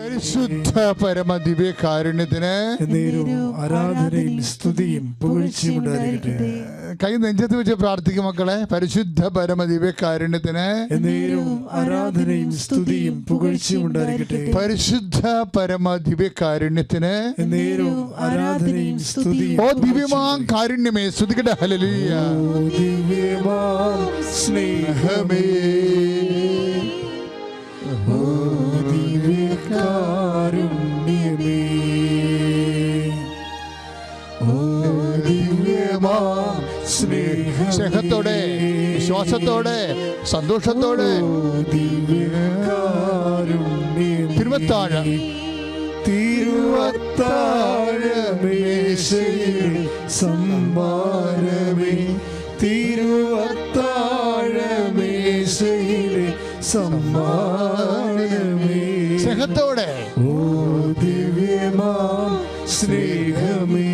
പരിശുദ്ധ പരമ ദിവ്യ കാരുണ്യത്തിന് ആരാധനയും സ്തുതിയും പുകഴ്ചയും ഉണ്ടായിരിക്കട്ടെ. കൈ നെഞ്ചത്ത് വെച്ച് പ്രാർത്ഥിക്കും മക്കളെ. പരിശുദ്ധ പരമ ദിവ്യ കാരുണ്യത്തിന് ആരാധനയും സ്തുതിയും പുകഴ്ചയും ഉണ്ടായിരിക്കട്ടെ. പരിശുദ്ധ പരമ ദിവ്യ കാരുണ്യത്തിന് ആരാധനയും സ്തുതിയും ഓ ദിവ്യമാം കാരുണ്യമേ സ്തുതിക്കട്ടെ. ഹലലിയ ദിവ്യമാം സ്നേഹമേ. സ്നേഹത്തോടെ വിശ്വാസത്തോടെ സന്തോഷത്തോടെ. തിരുവത്താഴ. തിരുവത്താഴമേശയിൽ സമ്മാനമേ തിരുവത്താഴമേശയിലെ സമ്മാനമേ സ്നേഹത്തോടെ. സ്നേഹമേ.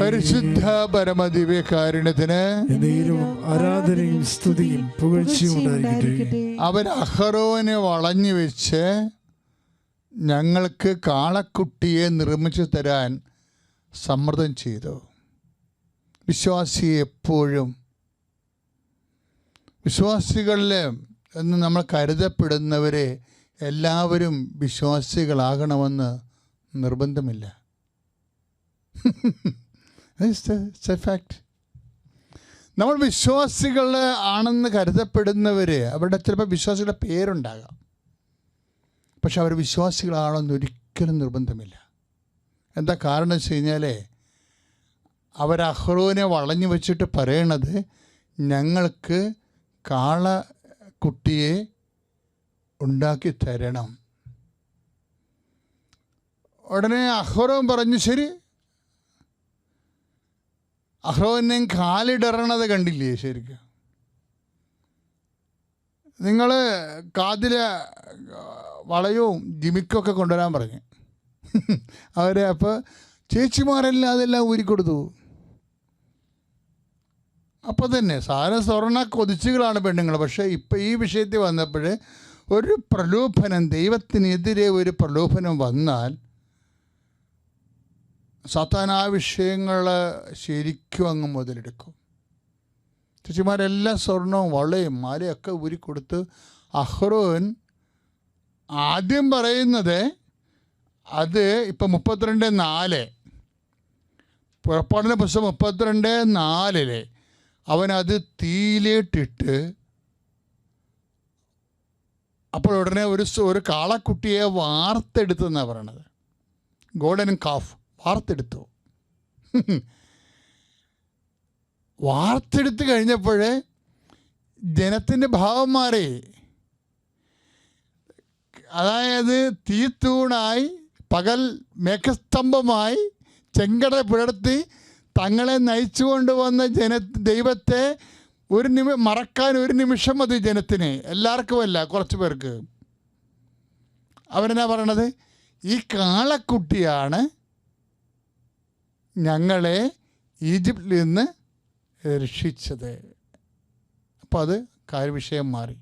പരിശുദ്ധ പരമ ദിവ്യകാരുണ്യത്തിന് ആരാധനയും സ്തുതിയും പുകഴ്ചയും ഉണ്ടായിരിക്കട്ടെ. അവൻ അഹറോനെ വളഞ്ഞു വെച്ച് ഞങ്ങൾക്ക് കാളക്കുട്ടിയെ നിർമ്മിച്ചു തരാൻ സമ്മർദ്ദം ചെയ്തു. വിശ്വാസി എപ്പോഴും വിശ്വാസികളിൽ എന്ന് നമ്മൾ കരുതപ്പെടുന്നവരെ എല്ലാവരും വിശ്വാസികളാകണമെന്ന് നിർബന്ധമില്ല. ഫാക്ട് നമ്മൾ വിശ്വാസികൾ ആണെന്ന് കരുതപ്പെടുന്നവർ അവരുടെ ചിലപ്പോൾ വിശ്വാസികളുടെ പേരുണ്ടാകാം. പക്ഷെ അവർ വിശ്വാസികളാണെന്ന് ഒരിക്കലും നിർബന്ധമില്ല. എന്താ കാരണം വെച്ച് കഴിഞ്ഞാൽ അവർ അഹ്റുവിനെ വളഞ്ഞു വെച്ചിട്ട് പറയണത് ഞങ്ങൾക്ക് കാള കുട്ടിയെ ഉണ്ടാക്കി തരണം. ഉടനെ അഹ്റോൻ പറഞ്ഞു ശരി. അഹ്റോനെയും കാലിടറണത് കണ്ടില്ലേ ശരിക്കും? നിങ്ങൾ കാതില വളയവും ജിമിക്കൊക്കെ കൊണ്ടുവരാൻ പറഞ്ഞു. അവരെ അപ്പോൾ ചേച്ചിമാരെല്ലാം അതെല്ലാം ഊരിക്കൊടുത്തു. അപ്പോൾ തന്നെ സാധനം സ്വർണ കൊതിച്ചുകളാണ് പെണ്ണുങ്ങൾ. പക്ഷേ ഇപ്പം ഈ വിഷയത്തിൽ വന്നപ്പോൾ ഒരു പ്രലോഭനം ദൈവത്തിനെതിരെ ഒരു പ്രലോഭനം വന്നാൽ സാത്താൻ ആ വിഷയങ്ങൾ ശരിക്കും അങ്ങ് മുതലെടുക്കും. ചേച്ചിമാരെല്ലാം സ്വർണവും വളയും മാലയൊക്കെ ഊരിക്കൊടുത്ത് അഹ്റോൻ ആദ്യം പറയുന്നത് അത് ഇപ്പം മുപ്പത്തിരണ്ട് നാല്. പുറപ്പാടിന്റെ പുസ്തകം മുപ്പത്തിരണ്ട് നാലിൽ അവനത് തീയിലേട്ടിട്ട് അപ്പോൾ ഉടനെ ഒരു ഒരു കാളക്കുട്ടിയെ വാർത്തെടുത്തു വാർത്തെടുത്തെന്നാണ് പറയണത്. Golden calf വാർത്തെടുത്തു. വാർത്തെടുത്ത് കഴിഞ്ഞപ്പോൾ ജനത്തിന്റെ ഭാവം മാറി. അതായത് തീത്തൂണായി പകൽ മേഘസ്തംഭമായി ചെങ്കട പുലർത്തി തങ്ങളെ നയിച്ചു കൊണ്ടുവന്ന ജന ദൈവത്തെ ഒരു നിമി മറക്കാൻ ഒരു നിമിഷം മതി ജനത്തിന്. എല്ലാവർക്കുമല്ല കുറച്ച് പേർക്ക്. അവരെന്നാ പറയണത്? ഈ കാളക്കുട്ടിയാണ് ഞങ്ങളെ ഈജിപ്തിൽ നിന്ന് രക്ഷിച്ചത്. അപ്പോൾ അത് കാര്യവിഷയം മാറി.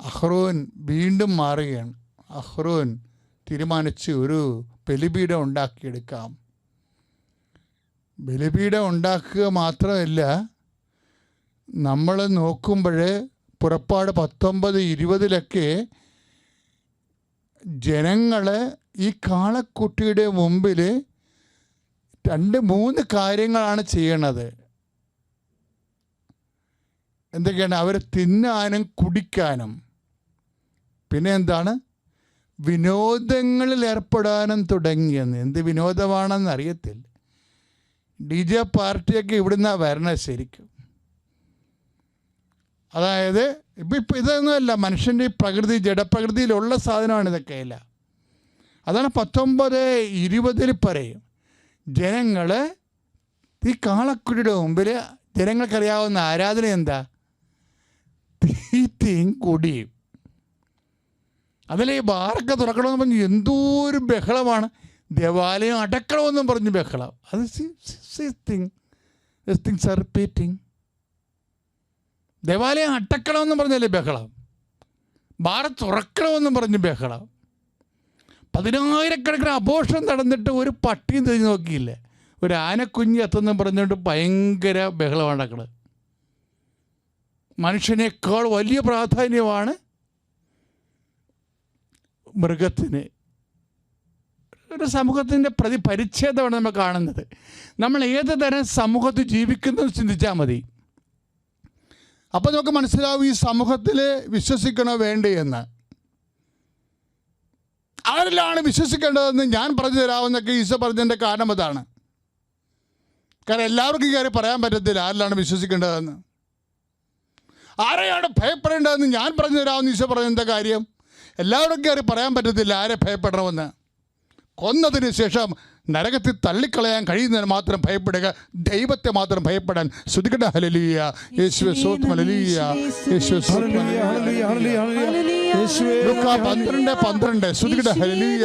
അഹ്റോൻ വീണ്ടും മാറുകയാണ്. അഹ്റോൻ തീരുമാനിച്ച് ഒരു ബലിപീഠം ഉണ്ടാക്കിയെടുക്കാം. ബലിപീഠം ഉണ്ടാക്കുക മാത്രമല്ല നമ്മൾ നോക്കുമ്പോൾ പുറപ്പാട് പത്തൊമ്പത് ഇരുപതിലൊക്കെ ജനങ്ങൾ ഈ കാളക്കുട്ടിയുടെ മുമ്പിൽ രണ്ട് മൂന്ന് കാര്യങ്ങളാണ് ചെയ്യണത്. എന്തൊക്കെയാണ്? അവർ തിന്നാനും കുടിക്കാനും. പിന്നെ എന്താണ്? വിനോദങ്ങളിൽ ഏർപ്പെടാനും തുടങ്ങിയെന്ന്. എന്ത് വിനോദമാണെന്ന് അറിയത്തില്ല. ഡി ജെ പാർട്ടിയൊക്കെ ഇവിടുന്നാണ് വരണത് ശരിക്കും. അതായത് ഇപ്പം ഇപ്പം ഇതൊന്നുമല്ല മനുഷ്യന്റെ ഈ പ്രകൃതി ജഡപ്രകൃതിയിലുള്ള സാധനമാണ് ഇതൊക്കെ അല്ല അതാണ് പത്തൊമ്പത് ഇരുപതിൽ പറയും ജനങ്ങൾ ഈ കാളക്കുടിയുടെ മുമ്പിൽ ജനങ്ങൾക്കറിയാവുന്ന ആരാധന എന്താ? തീറ്റയും കൊടിയും. അതിൽ ഈ ബാറൊക്കെ തുറക്കണമെന്ന് പറഞ്ഞ് എന്തോ ഒരു ബഹളമാണ്. ദേവാലയം അടക്കണമെന്നും പറഞ്ഞ് ബഹളം. അത് തിങ് തിങ്സ് ആർ റിപ്പീറ്റിംഗ് ദേവാലയം അടക്കണമെന്നും പറഞ്ഞല്ലേ ബഹളം? ബാർ തുറക്കണമെന്നും പറഞ്ഞ് ബഹളം. പതിനായിരക്കണക്കിന് അപോഷം നടന്നിട്ട് ഒരു പട്ടിയും തിരിഞ്ഞു നോക്കിയില്ല? ഒരു ആനക്കുഞ്ഞ് എത്തുന്നു പറഞ്ഞുകൊണ്ട് ഭയങ്കര ബഹളമാണ് നടക്കുന്നത് മനുഷ്യനേക്കാൾ വലിയ പ്രാധാന്യമാണ് മൃഗത്തിന്. ഒരു സമൂഹത്തിന്റെ പ്രതി പരിച്ഛേദമാണ് നമ്മൾ കാണുന്നത്. നമ്മൾ ഏത് തരം സമൂഹത്തിൽ ജീവിക്കുന്നു ചിന്തിച്ചാൽ മതി. അപ്പോൾ നമുക്ക് മനസ്സിലാവും ഈ സമൂഹത്തിൽ വിശ്വസിക്കണോ വേണ്ടേ എന്ന്. ആരിലാണ് വിശ്വസിക്കേണ്ടതെന്ന് ഞാൻ പറഞ്ഞു തരാമെന്നൊക്കെ ഈശോ പറഞ്ഞതിന്റെ കാരണം അതാണ്. കാരണം എല്ലാവർക്കും കയറി പറയാൻ പറ്റത്തില്ല ആരിലാണ് വിശ്വസിക്കേണ്ടതെന്ന്. ആരെയാണ് ഭയപ്പെടേണ്ടതെന്ന് ഞാൻ പറഞ്ഞു തരാമെന്ന് ഈശോ പറഞ്ഞതിന്റെ കാര്യം. എല്ലാവർക്കും കയറി പറയാൻ പറ്റത്തില്ല ആരെ ഭയപ്പെടണമെന്ന്. കൊന്നതിന് ശേഷം നരകത്തിൽ തള്ളിക്കളയാൻ കഴിയുന്നതിന് മാത്രം ഭയപ്പെടുക ദൈവത്തെ മാത്രം ഭയപ്പെടാൻ ശ്രുതികട ഹലലിയ യേശുവെ സോത്ത് ഹലലിയ യേശുവെ പന്ത്രണ്ട് ശ്രുതികട ഹലലിയ.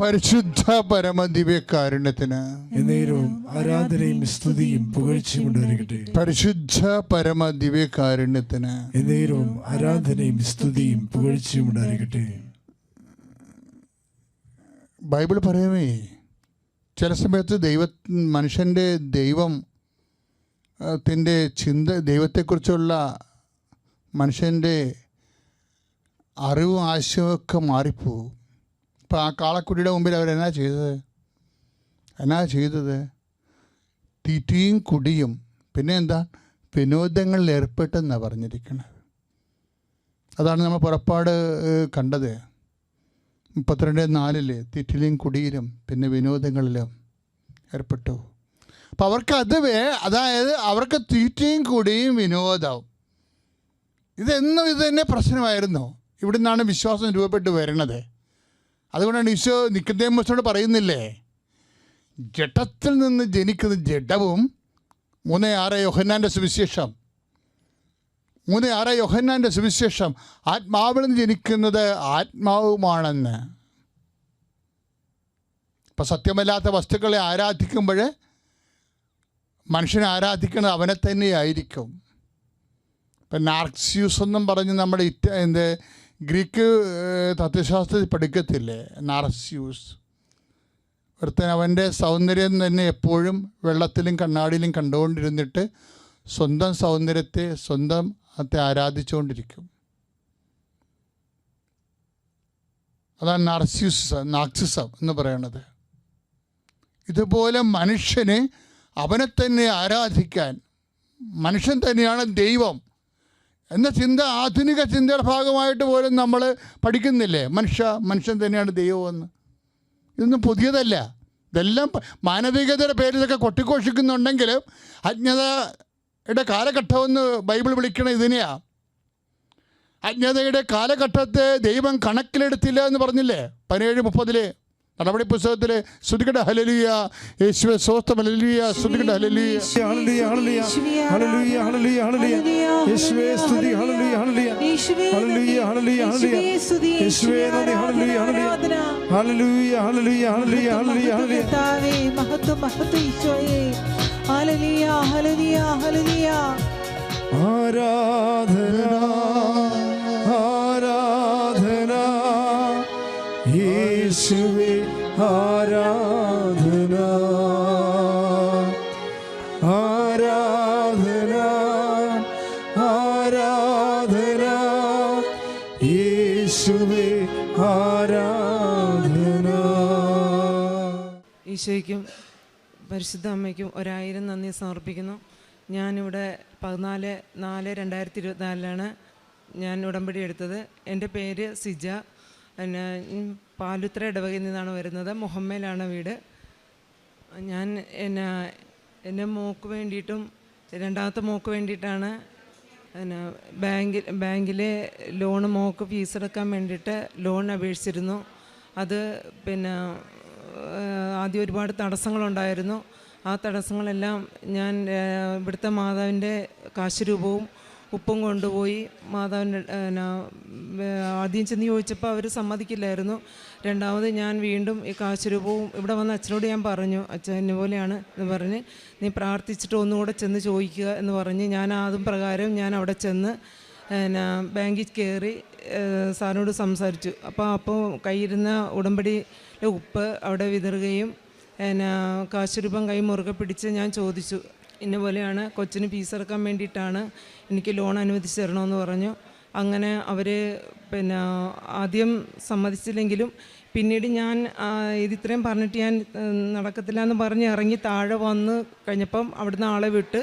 പരിശുദ്ധ പരമദിവ്യകാരുണ്യത്തിന് എന്നേരവും ആരാധനയും സ്തുതിയും പുകഴ്ചയും കൊണ്ടുവരികട്ടെ പരിശുദ്ധ പരമദിവ്യകാരുണ്യത്തിന് എന്നേരവും ആരാധനയും സ്തുതിയും പുകഴ്ചയും ഉണ്ടായിരിക്കട്ടെ ബൈബിൾ പറയുമേ ചില സമയത്ത് ദൈവ മനുഷ്യന്റെ ദൈവം ത്തിന്റെ ചിന്ത ദൈവത്തെക്കുറിച്ചുള്ള മനുഷ്യന്റെ അറിവും ആശയമൊക്കെ മാറിപ്പോവും. ഇപ്പം ആ കാളക്കുട്ടിയുടെ മുമ്പിൽ അവരെന്നാ ചെയ്തത്? എന്നാ ചെയ്തത്? തീറ്റിയും കുടിയും. പിന്നെ എന്താ? വിനോദങ്ങളിൽ ഏർപ്പെട്ടെന്നാണ് പറഞ്ഞിരിക്കുന്നത് അതാണ് നമ്മൾ പുറപ്പാട് കണ്ടത്. മുപ്പത്തിരണ്ട് നാലിൽ തിറ്റിലും കുടിയിലും പിന്നെ വിനോദങ്ങളിലും ഏർപ്പെട്ടു. അപ്പോൾ അവർക്ക് അത് വേ അതായത് അവർക്ക് തീറ്റയും കുടിയും വിനോദവും. ഇതെന്നും ഇത് തന്നെ പ്രശ്നമായിരുന്നു. ഇവിടെ നിന്നാണ് വിശ്വാസം രൂപപ്പെട്ട് വരണത് അതുകൊണ്ടാണ് ഈശോ നിക്കദേമസോട് പറയുന്നില്ലേ? ജഡത്തിൽ നിന്ന് ജനിക്കുന്ന ജഡവും മൂന്ന് ആറ് യോഹന്നാന്റെ സുവിശേഷം. മൂന്ന് ആറ് യോഹന്നാന്റെ സുവിശേഷം. ആത്മാവിൽ നിന്ന് ജനിക്കുന്നത് ആത്മാവുമാണെന്ന്. ഇപ്പം സത്യമല്ലാത്ത വസ്തുക്കളെ ആരാധിക്കുമ്പോൾ മനുഷ്യനെ ആരാധിക്കുന്നത് അവനെ തന്നെയായിരിക്കും. ഇപ്പം നാർക്സ്യൂസ് എന്നും പറഞ്ഞ് നമ്മുടെ ഇറ്റ എന്ത് ഗ്രീക്ക് തത്വശാസ്ത്രത്തിൽ പഠിക്കത്തില്ലേ? നാർസ്യൂസ് ഒരുത്തൻ അവന്റെ സൗന്ദര്യം തന്നെ എപ്പോഴും വെള്ളത്തിലും കണ്ണാടിയിലും കണ്ടുകൊണ്ടിരുന്നിട്ട് സ്വന്തം സൗന്ദര്യത്തെ സ്വന്തം അത്തെ ആരാധിച്ചുകൊണ്ടിരിക്കും. അതാണ് നാർസ്യൂസ് നാക്സിസം എന്ന് പറയണത്. ഇതുപോലെ മനുഷ്യന് അവനെ തന്നെ ആരാധിക്കാൻ മനുഷ്യൻ തന്നെയാണ് ദൈവം എന്ന ചിന്ത ആധുനിക ചിന്തയുടെ ഭാഗമായിട്ട് പോലും നമ്മൾ പഠിക്കുന്നില്ലേ? മനുഷ്യ മനുഷ്യൻ തന്നെയാണ് ദൈവമെന്ന്. ഇതൊന്നും പുതിയതല്ല. ഇതെല്ലാം മാനവികതയുടെ പേരിലൊക്കെ കൊട്ടിഘോഷിക്കുന്നുണ്ടെങ്കിലും കൊട്ടിഘോഷിക്കുന്നുണ്ടെങ്കിലും അജ്ഞതയുടെ കാലഘട്ടമെന്ന് ബൈബിൾ വിളിക്കണ ഇതിനെയാ അജ്ഞതയുടെ കാലഘട്ടത്തെ ദൈവം കണക്കിലെടുത്തില്ല എന്ന് പറഞ്ഞില്ലേ പതിനേഴ് മുപ്പതിൽ നടപടി പുസ്തകത്തിൽ ശ്രുതികട ഹലലിയ യേശുവെ സ്വസ്ഥം ഹലലിയ ശ്രുതികട ഹലലിയ ഹല്ലേലൂയ, ഹല്ലേലൂയ. ഹല്ലേലൂയ, ഹല്ലേലൂയ, ഹല്ലേലൂയ. യേശുവേ, സ്തുതി. ഹല്ലേലൂയ, ഹല്ലേലൂയ. ഹല്ലേലൂയ, ഹല്ലേലൂയ, ഹല്ലേലൂയ. യേശുവേ, നന്ദി. ഹല്ലേലൂയ, ഹല്ലേലൂയ. ഹല്ലേലൂയ, ഹല്ലേലൂയ, ഹല്ലേലൂയ, ഹല്ലേലൂയ, ഹല്ലേലൂയ. മഹത്വം മഹത്വം ഈശോയെ ഹല്ലേലൂയ ഹല്ലേലൂയ ഹല്ലേലൂയ. ആരാധന ആരാധന യേശുവേ ആരാധന. ആരാധന ആരാധന യേശുവേ ആരാധന. ഈശോയ്ക്കും പരിശുദ്ധ അമ്മയ്ക്കും ഒരായിരം നന്ദി സമർപ്പിക്കുന്നു. ഞാനിവിടെ പതിനാല് നാല് രണ്ടായിരത്തി ഇരുപത്തിനാലിലാണ് ഞാൻ ഉടമ്പടി എടുത്തത്. എന്റെ പേര് സിജ. പിന്നെ പാലുത്ര ഇടവകയിൽ നിന്നാണ് വരുന്നത്. മുഹമ്മയിലാണ് വീട്. ഞാൻ എന്നാ എന്റെ മോക്ക് വേണ്ടിയിട്ടും രണ്ടാമത്തെ മോക്ക് വേണ്ടിയിട്ടാണ് പിന്നെ ബാങ്കിൽ ബാങ്കിലെ ലോണ് മോക്ക് ഫീസ് അടക്കാൻ വേണ്ടിയിട്ട് ലോൺ അപേക്ഷിച്ചിരുന്നു. അത് പിന്നെ ആദ്യം ഒരുപാട് തടസ്സങ്ങളുണ്ടായിരുന്നു. ആ തടസ്സങ്ങളെല്ലാം ഞാൻ ഇവിടുത്തെ മാതാവിന്റെ കാശുരൂപവും ഉപ്പും കൊണ്ടുപോയി മാതാവിന്റെ ആദ്യം ചെന്ന് ചോദിച്ചപ്പോൾ അവർ സമ്മതിക്കില്ലായിരുന്നു. രണ്ടാമത് ഞാൻ വീണ്ടും ഈ കാശുരൂപവും ഇവിടെ വന്ന അച്ഛനോട് ഞാൻ പറഞ്ഞു അച്ഛൻ എന്നെ പോലെയാണ് എന്ന് പറഞ്ഞ് നീ പ്രാർത്ഥിച്ചിട്ട് ഒന്നുകൂടെ ചെന്ന് ചോദിക്കുക എന്ന് പറഞ്ഞ് ഞാൻ അതും പ്രകാരം ഞാൻ അവിടെ ചെന്ന് എന്നാ ബാങ്കിൽ കയറി സാറിനോട് സംസാരിച്ചു. അപ്പോൾ അപ്പോൾ കയ്യിരുന്ന ഉടമ്പടിയിലെ ഉപ്പ് അവിടെ വിതറുകയും എന്നാ കാശുരൂപം കൈ മുറുകെ പിടിച്ച് ഞാൻ ചോദിച്ചു ഇന്ന പോലെയാണ് കൊച്ചിന് ഫീസ് ഇറക്കാൻ വേണ്ടിയിട്ടാണ് എനിക്ക് ലോൺ അനുവദിച്ച് തരണമെന്ന് പറഞ്ഞു. അങ്ങനെ അവർ പിന്നെ ആദ്യം സമ്മതിച്ചില്ലെങ്കിലും പിന്നീട് ഞാൻ ഇതിത്രയും പറഞ്ഞിട്ട് ഞാൻ നടക്കത്തില്ല എന്ന് പറഞ്ഞ് ഇറങ്ങി താഴെ വന്ന് കഴിഞ്ഞപ്പം അവിടുന്ന് ആളെ വിട്ട്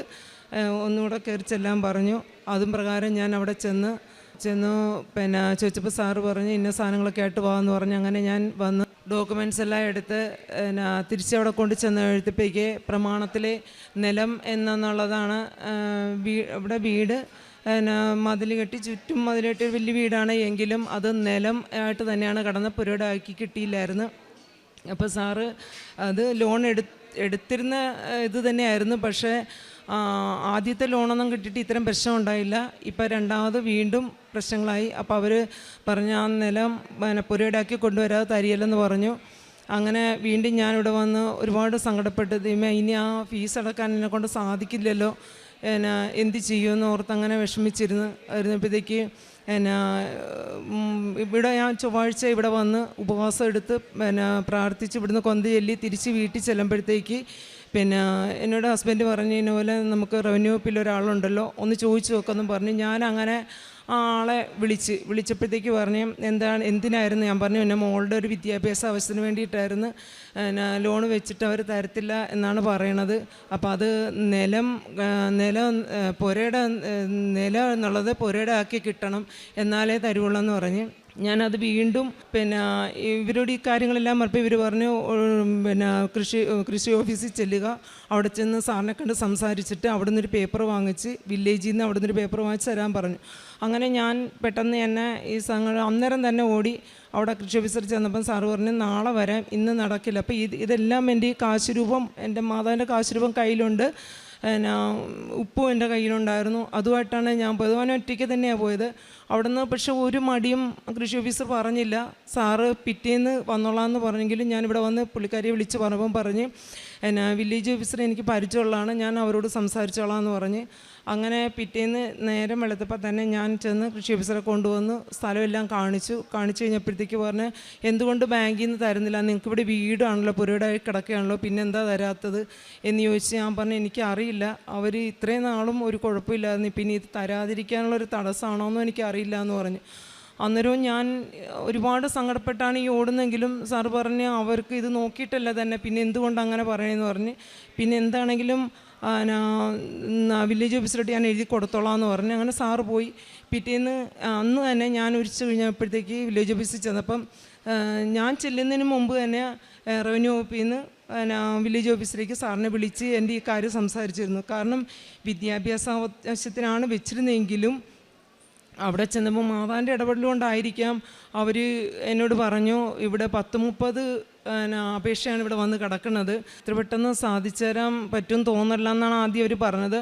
ഒന്നുകൂടെ കയറി ചെല്ലാൻ പറഞ്ഞു. അതും പ്രകാരം ഞാൻ അവിടെ ചെന്ന് ചെന്നു പിന്നെ ചോദിച്ചപ്പോൾ സാറ് പറഞ്ഞു ഇന്ന സാധനങ്ങളൊക്കെ ആയിട്ട് പോകാമെന്ന് പറഞ്ഞ്. അങ്ങനെ ഞാൻ വന്ന് ഡോക്യുമെന്റ്സ് എല്ലാം എടുത്ത് പിന്നെ തിരിച്ചവിടെ കൊണ്ട് ചെന്ന് എഴുത്തിപ്പേക്ക് പ്രമാണത്തിലെ നിലം എന്നുള്ളതാണ് വീ ഇവിടെ വീട് പിന്നെ മതിൽ കെട്ടി ചുറ്റും മതിൽ കെട്ടി വലിയ വീടാണ് എങ്കിലും അത് നിലം ആയിട്ട് തന്നെയാണ് കടന്ന് പുരടാക്കി കിട്ടിയില്ലായിരുന്നു. അപ്പോൾ സാറ് അത് ലോൺ എടു എടുത്തിരുന്ന ഇത് തന്നെയായിരുന്നു. പക്ഷേ ആദ്യത്തെ ലോണൊന്നും കിട്ടിയിട്ട് ഇത്തരം പ്രശ്നം ഉണ്ടായില്ല. ഇപ്പം രണ്ടാമത് വീണ്ടും പ്രശ്നങ്ങളായി. അപ്പോൾ അവർ പറഞ്ഞ ആ നിലം പിന്നെ പുരയിടാക്കി കൊണ്ടുവരാതെ തരിയല്ലെന്ന് പറഞ്ഞു. അങ്ങനെ വീണ്ടും ഞാനിവിടെ വന്ന് ഒരുപാട് സങ്കടപ്പെട്ട് ദൈവമേ ഇനി ആ ഫീസ് അടക്കാൻ എന്നെ കൊണ്ട് സാധിക്കില്ലല്ലോ. എന്നാ എന്ത് ചെയ്യുമെന്ന് ഓർത്ത് അങ്ങനെ വിഷമിച്ചിരുന്ന് ഇരുന്നപ്പോഴത്തേക്ക് എന്നാ ഇവിടെ ഞാൻ ചൊവ്വാഴ്ച ഇവിടെ വന്ന് ഉപവാസം എടുത്ത് പിന്നെ പ്രാർത്ഥിച്ച് ഇവിടുന്ന് കൊന്ത ചൊല്ലി തിരിച്ച് വീട്ടിൽ ചെല്ലുമ്പോഴത്തേക്ക് പിന്നെ എന്നോട് ഹസ്ബൻഡ് പറഞ്ഞു പോലെ നമുക്ക് റവന്യൂ വകുപ്പിൽ ഒരാളുണ്ടല്ലോ ഒന്ന് ചോദിച്ചു നോക്കാമെന്നും പറഞ്ഞു ഞാൻ അങ്ങനെ ആ ആളെ വിളിച്ച് വിളിച്ചപ്പോഴത്തേക്ക് പറഞ്ഞു എന്താണ് എന്തിനായിരുന്നു? ഞാൻ പറഞ്ഞു എന്റെ മോളുടെ ഒരു വിദ്യാഭ്യാസ ആവശ്യത്തിന് വേണ്ടിയിട്ടായിരുന്നു. ലോൺ വെച്ചിട്ട് അവർ തരത്തില്ല എന്നാണ് പറയണത്. അപ്പോൾ അത് നിലം നിലം പുരയുടെ നിലം എന്നുള്ളത് പുരയുടെ ആക്കി കിട്ടണം എന്നാലേ തരുവുള്ളൂ എന്ന് പറഞ്ഞ് ഞാനത് വീണ്ടും പിന്നെ ഇവരോട് ഈ കാര്യങ്ങളെല്ലാം പറഞ്ഞപ്പോൾ ഇവർ പറഞ്ഞു പിന്നെ കൃഷി കൃഷി ഓഫീസിൽ ചെല്ലുക. അവിടെ ചെന്ന് സാറിനെ കണ്ട് സംസാരിച്ചിട്ട് അവിടെ നിന്നൊരു പേപ്പർ വാങ്ങിച്ച് വില്ലേജിൽ നിന്ന് അവിടെ നിന്നൊരു പേപ്പർ വാങ്ങിച്ച് തരാൻ പറഞ്ഞു. അങ്ങനെ ഞാൻ പെട്ടെന്ന് തന്നെ ഈ സംഘടന അന്നേരം തന്നെ ഓടി അവിടെ കൃഷി ഓഫീസർ ചെന്നപ്പം സാറ് പറഞ്ഞു നാളെ വരാം ഇന്ന് നടക്കില്ല. അപ്പോൾ ഇത് ഇതെല്ലാം എന്റെ ഈ കാശുരൂപം എന്റെ മാതാവിന്റെ കാശുരൂപം കയ്യിലുണ്ട്. പിന്നെ ഉപ്പും എന്റെ കയ്യിലുണ്ടായിരുന്നു. അതുമായിട്ടാണ് ഞാൻ പോയത്. അവൻ ഒറ്റയ്ക്ക് തന്നെയാണ് പോയത്. അവിടുന്ന് പക്ഷെ ഒരു മടിയും കൃഷി ഓഫീസർ പറഞ്ഞില്ല. സാറ് പിറ്റേന്ന് വന്നോളാം എന്ന് പറഞ്ഞെങ്കിലും ഞാനിവിടെ വന്ന് പുള്ളിക്കാരിയെ വിളിച്ച് പറഞ്ഞപ്പം പറഞ്ഞ് എന്നാ വില്ലേജ് ഓഫീസർ എനിക്ക് പരിചയമുള്ളതാണ്. ഞാൻ അവരോട് സംസാരിച്ചോളാം എന്ന് പറഞ്ഞ്. അങ്ങനെ പിറ്റേന്ന് നേരം വെളുത്തപ്പോൾ തന്നെ ഞാൻ ചെന്ന് കൃഷി ഓഫീസറെ കൊണ്ടുവന്ന് സ്ഥലമെല്ലാം കാണിച്ചു. കാണിച്ചു കഴിഞ്ഞപ്പോഴത്തേക്ക് പറഞ്ഞ് എന്തുകൊണ്ട് ബാങ്കിൽ നിന്ന് തരുന്നില്ല? നിങ്ങൾക്ക് ഇവിടെ വീടാണല്ലോ പുരയിടായി കിടക്കുകയാണല്ലോ പിന്നെ എന്താ തരാത്തത്? എന്ന് ചോദിച്ച് ഞാൻ പറഞ്ഞു എനിക്കറിയില്ല. അവർ ഇത്രയും നാളും ഒരു കുഴപ്പമില്ലായിരുന്നു. പിന്നെ ഇത് തരാതിരിക്കാനുള്ളൊരു തടസ്സമാണോ എന്നും എനിക്കറിയില്ല എന്ന് പറഞ്ഞു. അന്നേരവും ഞാൻ ഒരുപാട് സങ്കടപ്പെട്ടാണ് ഈ ഓടുന്നെങ്കിലും സാർ പറഞ്ഞ് അവർക്ക് ഇത് നോക്കിയിട്ടല്ല തന്നെ. പിന്നെ എന്തുകൊണ്ട് അങ്ങനെ പറയണമെന്ന് പറഞ്ഞ്. പിന്നെ എന്താണെങ്കിലും വില്ലേജ് ഓഫീസറോട്ട് ഞാൻ എഴുതി കൊടുത്തോളാം എന്ന് പറഞ്ഞ് അങ്ങനെ സാറ് പോയി. പിറ്റേന്ന് അന്ന് തന്നെ ഞാൻ ഉരിച്ചു കഴിഞ്ഞപ്പോഴത്തേക്ക് വില്ലേജ് ഓഫീസിൽ ചെന്നപ്പം ഞാൻ ചെല്ലുന്നതിന് മുമ്പ് തന്നെ റവന്യൂ വകുപ്പിൽ നിന്ന് വില്ലേജ് ഓഫീസിലേക്ക് സാറിനെ വിളിച്ച് എന്റെ ഈ കാര്യം സംസാരിച്ചിരുന്നു. കാരണം വിദ്യാഭ്യാസ ആവശ്യത്തിനാണ് വെച്ചിരുന്നെങ്കിലും അവിടെ ചെന്നപ്പോൾ മാതാവിന്റെ ഇടപെടലുകൊണ്ടായിരിക്കാം അവർ എന്നോട് പറഞ്ഞു ഇവിടെ പത്ത് മുപ്പത് അപേക്ഷയാണ് ഇവിടെ വന്ന് കിടക്കുന്നത്. ഇത്ര പെട്ടെന്ന് സാധിച്ചു തരാൻ പറ്റും തോന്നില്ല എന്നാണ് ആദ്യം അവർ പറഞ്ഞത്.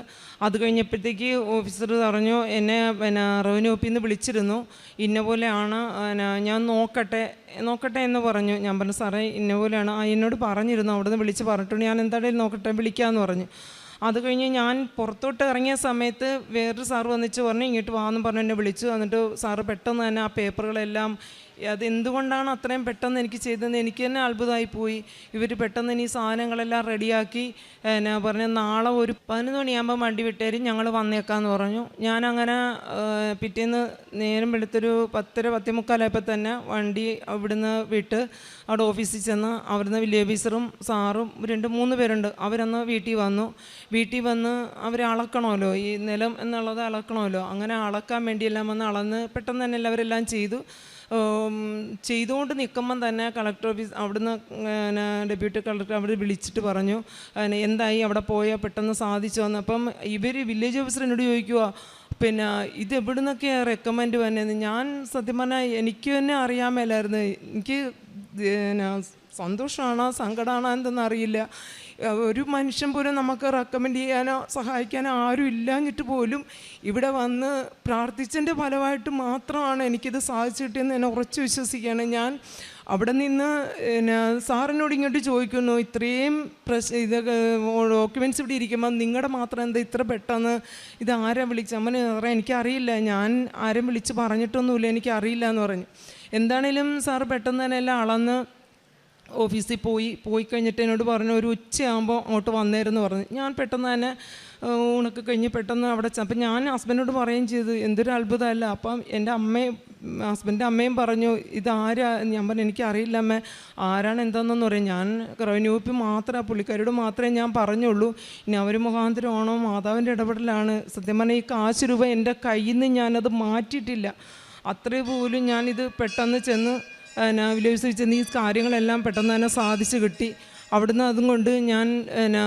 അത് കഴിഞ്ഞപ്പോഴത്തേക്ക് ഓഫീസർ പറഞ്ഞു എന്നെ പിന്നെ റവന്യൂ ഓഫീസിൽ നിന്ന് വിളിച്ചിരുന്നു. ഇന്ന പോലെയാണ് ഞാൻ നോക്കട്ടെ നോക്കട്ടെ എന്ന് പറഞ്ഞു. ഞാൻ പറഞ്ഞു സാറേ ഇന്ന പോലെയാണ്. ആ എന്നോട് പറഞ്ഞിരുന്നു. അവിടെ നിന്ന് വിളിച്ച് പറഞ്ഞിട്ടുണ്ട്. ഞാൻ എന്തായാലും നോക്കട്ടെ വിളിക്കാമെന്ന് പറഞ്ഞു. അത് കഴിഞ്ഞ് ഞാൻ പുറത്തോട്ട് ഇറങ്ങിയ സമയത്ത് വേറൊരു സാറ് വന്നിച്ച് പറഞ്ഞു ഇങ്ങോട്ട് വാന്നും പറഞ്ഞു എന്നെ വിളിച്ചു. എന്നിട്ട് സാറ് പെട്ടെന്ന് തന്നെ ആ പേപ്പറുകളെല്ലാം അത് എന്തുകൊണ്ടാണ് അത്രയും പെട്ടെന്ന് എനിക്ക് ചെയ്തതെന്ന്? എനിക്ക് തന്നെ അത്ഭുതമായി പോയി. ഇവർ പെട്ടെന്ന് ഇനി സാധനങ്ങളെല്ലാം റെഡിയാക്കി എന്നാ പറഞ്ഞ നാളെ ഒരു പതിനൊന്ന് മണിയാകുമ്പോൾ വണ്ടി വിട്ടേരും ഞങ്ങൾ വന്നേക്കാന്ന് പറഞ്ഞു. ഞാനങ്ങനെ അങ്ങനെ പിറ്റേന്ന് നേരം വെളുത്തൊരു പത്തര പത്തേ മുക്കാലായപ്പോൾ തന്നെ വണ്ടി അവിടുന്ന് വിട്ട് അവിടെ ഓഫീസിൽ ചെന്ന് അവിടുന്ന് വലിയ ഓഫീസറും സാറും രണ്ട് മൂന്ന് പേരുണ്ട്. അവരന്ന് വീട്ടിൽ വന്നു. വീട്ടിൽ വന്ന് അവരെ അളക്കണമല്ലോ ഈ നിലം എന്നുള്ളത് അളക്കണമല്ലോ. അങ്ങനെ അളക്കാൻ വേണ്ടിയെല്ലാം വന്ന് അളന്ന് പെട്ടെന്ന് തന്നെ എല്ലാവരെല്ലാം ചെയ്തു. ചെയ്തുകൊണ്ട് നിൽക്കുമ്പം തന്നെ കളക്ടർ ഓഫീസ് അവിടുന്ന് പിന്നെ ഡെപ്യൂട്ടി കളക്ടർ അവിടെ വിളിച്ചിട്ട് പറഞ്ഞു പിന്നെ എന്തായി അവിടെ പോയാൽ പെട്ടെന്ന് സാധിച്ചു വന്നു അപ്പം ഇവർ വില്ലേജ് ഓഫീസർ എന്നോട് ചോദിക്കുക പിന്നെ ഇത് എവിടെ നിന്നൊക്കെയാണ് റെക്കമെൻഡ് വന്നത് ഞാൻ സത്യം പറഞ്ഞാൽ എനിക്ക് തന്നെ അറിയാൻ മേലായിരുന്നു. എനിക്ക് പിന്നെ സന്തോഷമാണോ സങ്കടമാണോ എന്തെന്ന് അറിയില്ല. ഏഹ് ഒരു മനുഷ്യൻ പോലും നമുക്ക് റെക്കമെൻഡ് ചെയ്യാനോ സഹായിക്കാനോ ആരും ഇല്ലാഞ്ഞിട്ട് പോലും ഇവിടെ വന്ന് പ്രാർത്ഥിച്ചതിന്റെ ഫലമായിട്ട് മാത്രമാണ് എനിക്കിത് സാധിച്ചു കിട്ടിയെന്ന് ഞാൻ ഉറച്ചു വിശ്വസിക്കുകയാണ്. ഞാൻ അവിടെ നിന്ന് പിന്നെ സാറിനോട് ഇങ്ങോട്ട് ചോദിക്കുന്നു ഇത്രയും പ്രശ് ഇത് ഡോക്യുമെന്റ്സ് ഇവിടെ ഇരിക്കുമ്പോൾ നിങ്ങളുടെ മാത്രം എന്താ ഇത്ര പെട്ടെന്ന് ഇത് ആരെ വിളിച്ച് അമ്മന് പറയാം എനിക്കറിയില്ല ഞാൻ ആരും വിളിച്ച് പറഞ്ഞിട്ടൊന്നുമില്ല എനിക്കറിയില്ല എന്ന് പറഞ്ഞു. എന്താണേലും സാർ പെട്ടെന്ന് തന്നെ എല്ലാം അളന്ന് ഓഫീസിൽ പോയി പോയി കഴിഞ്ഞിട്ട് എന്നോട് പറഞ്ഞു ഒരു ഉച്ചയാകുമ്പോൾ അങ്ങോട്ട് വന്നേരെന്ന് പറഞ്ഞു. ഞാൻ പെട്ടെന്ന് തന്നെ ഊണൊക്കെ കഴിഞ്ഞ് പെട്ടെന്ന് അവിടെ അപ്പം ഞാൻ ഹസ്ബൻഡിനോട് പറയുകയും ചെയ്തു എന്തൊരു അത്ഭുതമല്ല അപ്പം എന്റെ അമ്മയും ഹസ്ബൻഡിന്റെ അമ്മയും പറഞ്ഞു ഇതാരാ ഞാൻ പറഞ്ഞു എനിക്കറിയില്ല അമ്മ ആരാണ് എന്താണെന്നു പറയും ഞാൻ റവന്യൂ വകുപ്പിൽ മാത്രമേ പുള്ളിക്കാരോട് മാത്രമേ ഞാൻ പറഞ്ഞുള്ളൂ. ഇനി അവർ മുഖാന്തരമാണോ? മാതാവിന്റെ ഇടപെടലാണ്. സത്യം പറഞ്ഞാൽ ഈ കാശ് രൂപ എന്റെ കയ്യിൽ നിന്ന് ഞാനത് മാറ്റിയിട്ടില്ല. അത്രേ പോലും ഞാനിത് പെട്ടെന്ന് ചെന്ന് എന്നാ വില്ലേജ് ചെന്ന് ഈ കാര്യങ്ങളെല്ലാം പെട്ടെന്ന് തന്നെ സാധിച്ചു കിട്ടി. അവിടുന്ന് അതും കൊണ്ട് ഞാൻ എന്നാ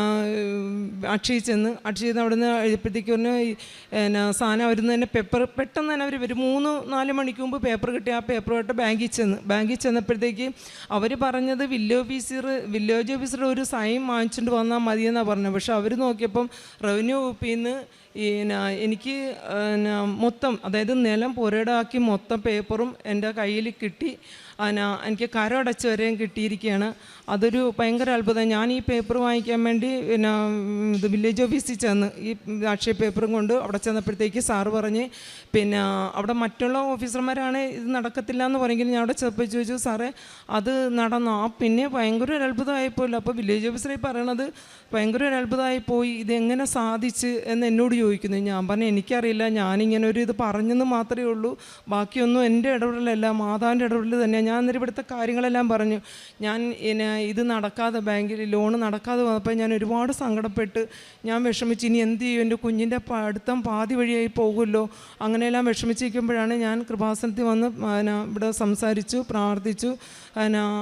അക്ഷയ ചെന്ന് അക്ഷയ അവിടുന്ന് എഴുതിയപ്പോഴത്തേക്ക് പറഞ്ഞു എന്നാ സാധനം അവരുന്ന് തന്നെ പേപ്പർ പെട്ടെന്ന് തന്നെ അവർ ഒരു മൂന്ന് നാല് മണിക്ക് മുമ്പ് പേപ്പർ കിട്ടി ആ പേപ്പറുമായിട്ട് ബാങ്കിൽ ചെന്ന്. ബാങ്കിൽ ചെന്നപ്പോഴത്തേക്ക് അവർ പറഞ്ഞത് വില്ലേജ് ഓഫീസർ വില്ലേജ് ഓഫീസറുടെ ഒരു സൈൻ വാങ്ങിച്ചിട്ട് വന്നാൽ മതിയെന്നാണ് പറഞ്ഞത്. പക്ഷെ അവർ നോക്കിയപ്പം റവന്യൂ വകുപ്പിൽ നിന്ന് ഈ എനിക്ക് മൊത്തം അതായത് നിലം പുരടാക്കി മൊത്തം പേപ്പറും എന്റെ കയ്യിൽ കിട്ടി. അതിനാ എനിക്ക് കരടച്ച് വരെയും കിട്ടിയിരിക്കുകയാണ് അതൊരു ഭയങ്കര അത്ഭുതം. ഞാൻ ഈ പേപ്പർ വാങ്ങിക്കാൻ വേണ്ടി പിന്നെ ഇത് വില്ലേജ് ഓഫീസിൽ ചെന്ന് ഈ അക്ഷയ പേപ്പറും കൊണ്ട് അവിടെ ചെന്നപ്പോഴത്തേക്ക് സാറ് പറഞ്ഞ് പിന്നെ അവിടെ മറ്റുള്ള ഓഫീസർമാരാണ് ഇത് നടക്കത്തില്ല എന്ന് പറയുമെങ്കിൽ ഞാൻ അവിടെ ചെറുപ്പം ചോദിച്ചു സാറേ അത് നടന്നു? ആ പിന്നെ ഭയങ്കര ഒരു അത്ഭുതമായിപ്പോയില്ല. അപ്പോൾ വില്ലേജ് ഓഫീസറെ പറയണത് ഭയങ്കര ഒരു അത്ഭുതമായി പോയി ഇതെങ്ങനെ സാധിച്ച് എന്ന് എന്നോട് ചോദിക്കുന്നു. ഞാൻ പറഞ്ഞു എനിക്കറിയില്ല. ഞാനിങ്ങനെ ഒരു ഇത് പറഞ്ഞെന്ന് മാത്രമേ ഉള്ളൂ. ബാക്കിയൊന്നും എന്റെ ഇടപെടലല്ല. മാതാവിന്റെ ഇടപെടൽ തന്നെയാണ് ഞാൻ അന്നേരം ഇവിടുത്തെ കാര്യങ്ങളെല്ലാം പറഞ്ഞു. ഞാൻ ഇത് നടക്കാതെ ബാങ്കിൽ ലോൺ നടക്കാതെ വന്നപ്പോൾ ഞാൻ ഒരുപാട് സങ്കടപ്പെട്ട് ഞാൻ വിഷമിച്ച് ഇനി എന്ത് ചെയ്യും? എന്റെ കുഞ്ഞിന്റെ പഠിത്തം പാതി വഴിയായി പോകുമല്ലോ. അങ്ങനെയെല്ലാം വിഷമിച്ചിരിക്കുമ്പോഴാണ് ഞാൻ കൃപാസനത്തിൽ വന്ന് ഇവിടെ സംസാരിച്ചു പ്രാർത്ഥിച്ചു.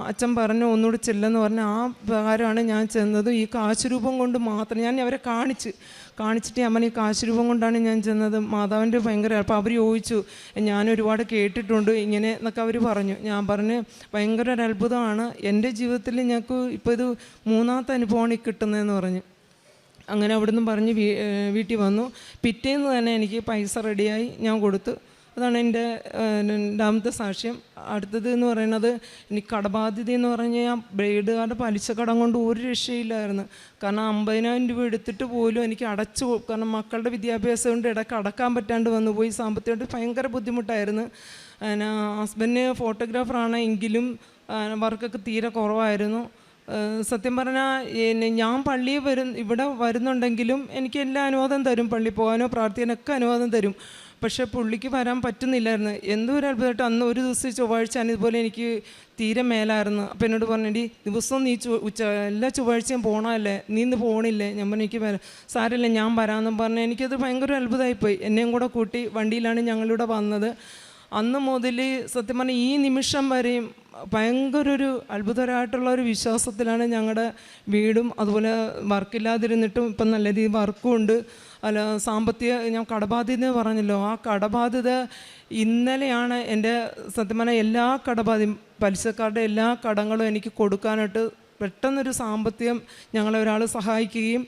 അച്ഛൻ പറഞ്ഞു ഒന്നുകൂടി ചെല്ലെന്ന് പറഞ്ഞ ആ പ്രകാരമാണ് ഞാൻ ചെന്നത് ഈ കാശുരൂപം കൊണ്ട് മാത്രം. ഞാൻ അവരെ കാണിച്ച് കാണിച്ചിട്ട് അമ്മ ഈ കാശുരൂപം കൊണ്ടാണ് ഞാൻ ചെന്നത്. മാതാവിന്റെ ഭയങ്കര അപ്പോൾ അവർ ചോദിച്ചു ഞാൻ ഒരുപാട് കേട്ടിട്ടുണ്ട്. ഇങ്ങനെ എന്നൊക്കെ അവർ പറഞ്ഞു. ഞാൻ പറഞ്ഞ് ഭയങ്കര ഒരു അത്ഭുതമാണ്. എന്റെ ജീവിതത്തിൽ ഞങ്ങൾക്ക് ഇപ്പോൾ ഇത് മൂന്നാമത്തെ അനുഭവമാണ് ഈ കിട്ടുന്നതെന്ന് പറഞ്ഞു. അങ്ങനെ അവിടുന്ന് പറഞ്ഞ് വീട്ടിൽ വന്നു. പിറ്റേന്ന് തന്നെ എനിക്ക് പൈസ റെഡിയായി ഞാൻ കൊടുത്തു. അതാണ് എന്റെ രണ്ടാമത്തെ സാക്ഷ്യം. അടുത്തത് എന്ന് പറയുന്നത് എനിക്ക് കടബാധ്യത എന്ന് പറഞ്ഞു കഴിഞ്ഞാൽ ബ്ലേഡുകാരുടെ പലിശ കടം കൊണ്ട് ഒരു രക്ഷയില്ലായിരുന്നു. കാരണം അമ്പതിനായിരം രൂപ എടുത്തിട്ട് പോലും എനിക്ക് അടച്ചു കാരണം മക്കളുടെ വിദ്യാഭ്യാസം കൊണ്ട് ഇടയ്ക്ക് അടക്കാൻ പറ്റാണ്ട് വന്നു പോയി. സാമ്പത്തികമായിട്ട് ഭയങ്കര ബുദ്ധിമുട്ടായിരുന്നു. ഹസ്ബൻഡ് ഫോട്ടോഗ്രാഫറാണ് എങ്കിലും വർക്കൊക്കെ തീരെ കുറവായിരുന്നു. സത്യം പറഞ്ഞാൽ ഞാൻ പള്ളിയിൽ വരും ഇവിടെ വരുന്നുണ്ടെങ്കിലും എനിക്ക് എല്ലാ അനുവാദം തരും. പള്ളി പോകാനോ പ്രാർത്ഥിക്കാനൊക്കെ അനുവാദം തരും. പക്ഷേ പുള്ളിക്ക് വരാൻ പറ്റുന്നില്ലായിരുന്നു. എന്തോ ഒരു അത്ഭുതമായിട്ട് അന്ന് ഒരു ദിവസം ചൊവ്വാഴ്ച ഇതുപോലെ എനിക്ക് തീരെ മേലായിരുന്നു. അപ്പം എന്നോട് പറഞ്ഞിട്ട് ദിവസവും നീ ഉച്ച എല്ലാ ചൊവ്വാഴ്ചയും പോകണമല്ലേ നീ ഇന്ന് പോകണില്ലേ ഞാൻ പറഞ്ഞു എനിക്ക് വരാം. സാരമില്ല ഞാൻ വരാമെന്നും പറഞ്ഞു എനിക്കത് ഭയങ്കര അത്ഭുതമായിപ്പോയി. എന്നെയും കൂടെ കൂട്ടി വണ്ടിയിലാണ് ഞങ്ങളിവിടെ വന്നത്. അന്ന് മുതൽ സത്യം പറഞ്ഞാൽ ഈ നിമിഷം വരെയും ഭയങ്കര ഒരു അത്ഭുതകരമായിട്ടുള്ള ഒരു വിശ്വാസത്തിലാണ് ഞങ്ങളുടെ വീടും അതുപോലെ വർക്കില്ലാതിരുന്നിട്ടും ഇപ്പം നല്ല രീതിയിൽ വർക്കും ഉണ്ട്. അല്ല സാമ്പത്തിക ഞാൻ കടബാധ്യത പറഞ്ഞല്ലോ. ആ കടബാധ്യത ഇന്നലെയാണ് എന്റെ സത്യം പറഞ്ഞാൽ എല്ലാ കടബാധ്യം പലിശക്കാരുടെ എല്ലാ കടങ്ങളും എനിക്ക് കൊടുക്കാനായിട്ട് പെട്ടെന്നൊരു സാമ്പത്തികം ഞങ്ങളെ ഒരാൾ സഹായിക്കുകയും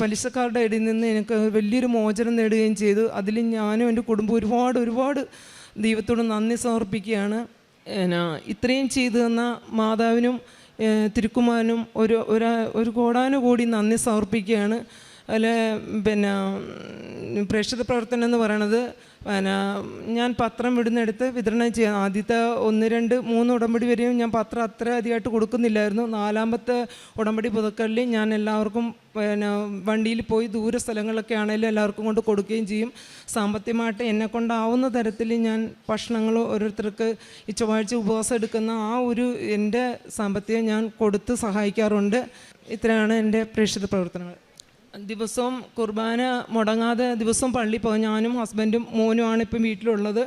പലിശക്കാരുടെ ഇടയിൽ നിന്ന് എനിക്ക് വലിയൊരു മോചനം നേടുകയും ചെയ്തു. അതിൽ ഞാനും എന്റെ കുടുംബം ഒരുപാട് ഒരുപാട് ദൈവത്തോട് നന്ദി സമർപ്പിക്കുകയാണ്. എന്നാ ഇത്രയും ചെയ്തു തന്ന മാതാവിനും തിരുക്കുമാനും ഒരു ഒരു കോടാനുകൂടി നന്ദി സമർപ്പിക്കുകയാണ്. അതിൽ പിന്നെ പ്രേക്ഷിത പ്രവർത്തനം എന്ന് പറയണത് പിന്നെ ഞാൻ പത്രം വിടുന്നെടുത്ത് വിതരണം ചെയ്യാം. ആദ്യത്തെ ഒന്ന് രണ്ട് മൂന്ന് ഉടമ്പടി വരെയും ഞാൻ പത്രം അത്ര അധികമായിട്ട് കൊടുക്കുന്നില്ലായിരുന്നു. നാലാമത്തെ ഉടമ്പടി പുതുക്കലിൽ ഞാൻ എല്ലാവർക്കും പിന്നെ വണ്ടിയിൽ പോയി ദൂര സ്ഥലങ്ങളിലൊക്കെ ആണെങ്കിലും എല്ലാവർക്കും കൊണ്ട് കൊടുക്കുകയും ചെയ്യും. സാമ്പത്തികമായിട്ട് എന്നെ കൊണ്ടാവുന്ന തരത്തിൽ ഞാൻ ഭക്ഷണങ്ങൾ ഓരോരുത്തർക്ക് ഈ ചൊവ്വാഴ്ച ഉപവാസം എടുക്കുന്ന ആ ഒരു എന്റെ സാമ്പത്തികം ഞാൻ കൊടുത്ത് സഹായിക്കാറുണ്ട്. ഇത്രയാണ് എന്റെ പ്രേക്ഷിത പ്രവർത്തനങ്ങൾ. ദിവസവും കുർബാന മുടങ്ങാതെ ദിവസം പള്ളി പോകും ഞാനും ഹസ്ബൻഡും മോനുമാണ് ഇപ്പം വീട്ടിലുള്ളത്.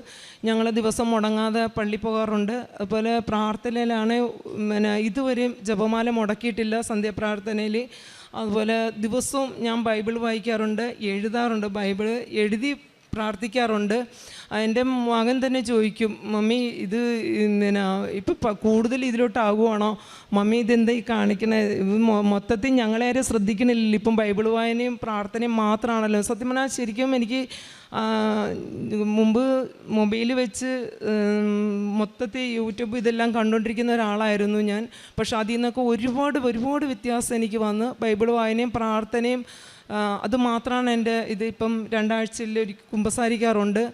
ഞങ്ങൾ ദിവസം മുടങ്ങാതെ പള്ളി പോകാറുണ്ട്. അതുപോലെ പ്രാർത്ഥനയിലാണ് പിന്നെ ഇതുവരെയും ജപമാല മുടക്കിയിട്ടില്ല സന്ധ്യാപ്രാർത്ഥനയിൽ. അതുപോലെ ദിവസവും ഞാൻ ബൈബിൾ വായിക്കാറുണ്ട് എഴുതാറുണ്ട്. ബൈബിൾ എഴുതി പ്രാർത്ഥിക്കാറുണ്ട്. എന്റെ മകൻ തന്നെ ചോദിക്കും മമ്മി ഇത് പിന്നെ ഇപ്പം കൂടുതൽ ഇതിലോട്ടാകുവാണോ? മമ്മി ഇതെന്താ ഈ കാണിക്കണേ? ഇത് മൊത്തത്തിൽ ഞങ്ങളേരെ ശ്രദ്ധിക്കണില്ല ഇപ്പം ബൈബിൾ വായനയും പ്രാർത്ഥനയും മാത്രമാണല്ലോ. സത്യം പറഞ്ഞാൽ ശരിക്കും എനിക്ക് മുമ്പ് മൊബൈൽ വെച്ച് മൊത്തത്തിൽ യൂട്യൂബ് ഇതെല്ലാം കണ്ടുകൊണ്ടിരിക്കുന്ന ഒരാളായിരുന്നു ഞാൻ. പക്ഷെ അതിൽ നിന്നൊക്കെ ഒരുപാട് ഒരുപാട് വ്യത്യാസം എനിക്ക് വന്ന് ബൈബിൾ വായനയും പ്രാർത്ഥനയും അത് മാത്രമാണ് എന്റെ ഇതിപ്പം രണ്ടാഴ്ചയിൽ ഒരു കുമ്പസാരിക്കാറുണ്ട്.